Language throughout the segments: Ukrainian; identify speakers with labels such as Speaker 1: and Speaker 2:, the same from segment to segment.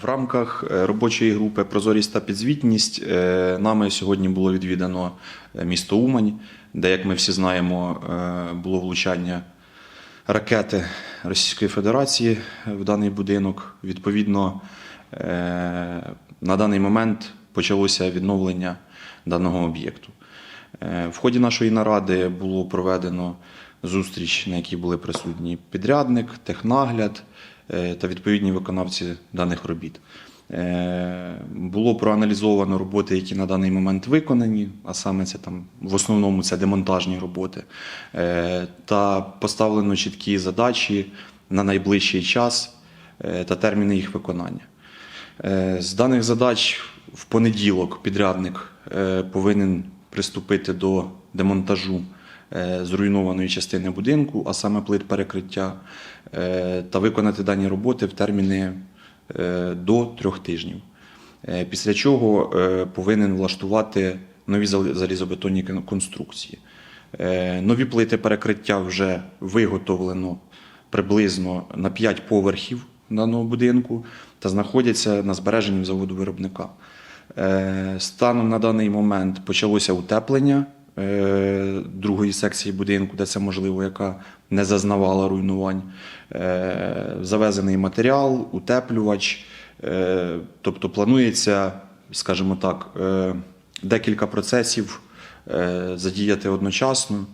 Speaker 1: В рамках е, робочої групи Прозорість та підзвітність е, нами сьогодні було відвідано е, місто Умань, де, як ми всі знаємо, було влучання ракети Російської Федерації в даний будинок. Відповідно, на даний момент почалося відновлення даного об'єкту. В ході нашої наради було проведено зустріч, на якій були присутні підрядник, технагляд та відповідні виконавці даних робіт. Е, Було проаналізовано роботи, які на даний момент виконані, а саме це там в основному це демонтажні роботи, Е, та поставлено чіткі задачі на найближчий час е, та терміни їх виконання. Е, З даних задач в понеділок підрядник е, повинен приступити до демонтажу е, зруйнованої частини будинку, а саме плит перекриття, е, та виконати дані роботи в терміни е, до трьох тижнів. Е, Після чого е, повинен влаштувати нові залізобетонні конструкції. Е, Нові плити перекриття вже виготовлено приблизно на 5 поверхів даного будинку та знаходяться на збереженні заводу виробника. Е, Станом на даний момент почалося утеплення е, другої секції будинку, де це можливо, яка не зазнавала руйнувань. Е, Завезений матеріал, утеплювач. Е, Тобто планується, скажімо так, е, декілька процесів е, задіяти одночасно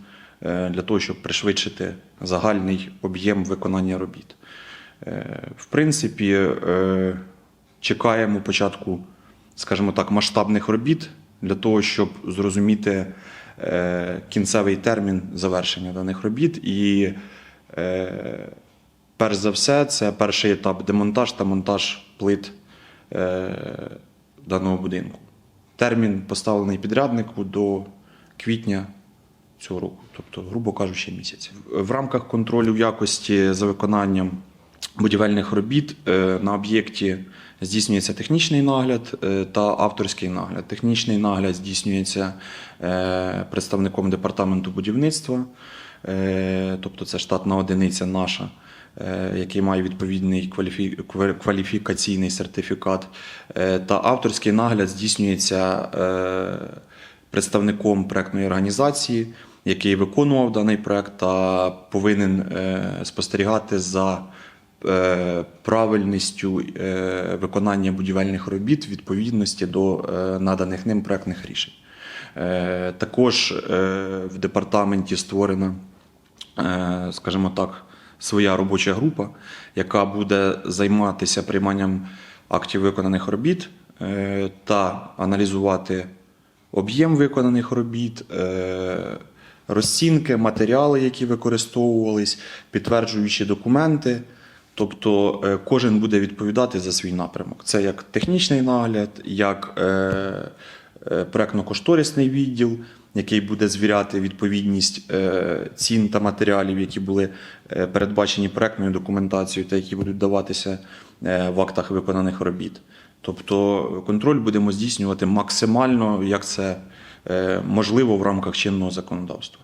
Speaker 1: е, для того, щоб пришвидшити загальний об'єм виконання робіт. Е, В принципі, е, чекаємо початку, скажімо так, масштабних робіт для того, щоб зрозуміти е, кінцевий термін завершення даних робіт. І е, перш за все, це перший етап демонтаж та монтаж плит е, даного будинку. Термін поставлений підряднику до квітня цього року, тобто, грубо кажучи, місяць. В рамках контролю якості за виконанням будівельних робіт е, на об'єкті здійснюється технічний нагляд е, та авторський нагляд. Технічний нагляд здійснюється е, представником департаменту будівництва, тобто це штатна одиниця наша. Який має відповідний кваліфі- кваліфікаційний сертифікат, та авторський нагляд здійснюється представником проектної організації, який виконував даний проект та повинен спостерігати за правильністю е, виконання будівельних робіт відповідності до е, наданих ним проектних рішень. Е, Також е, в департаменті створена, е, скажімо так, своя робоча група, яка буде займатися прийманням актів виконаних робіт е, та аналізувати об'єм виконаних робіт, е, розцінки, матеріали, які використовувались, підтверджуючі документи. Тобто е, кожен буде відповідати за свій напрямок. Це як технічний нагляд, як е, е, проектно-кошторисний відділ, який буде звіряти відповідність цін та матеріалів, які були передбачені проектною документацією та які будуть даватися в актах виконаних робіт. Тобто контроль будемо здійснювати максимально, як це можливо в рамках чинного законодавства.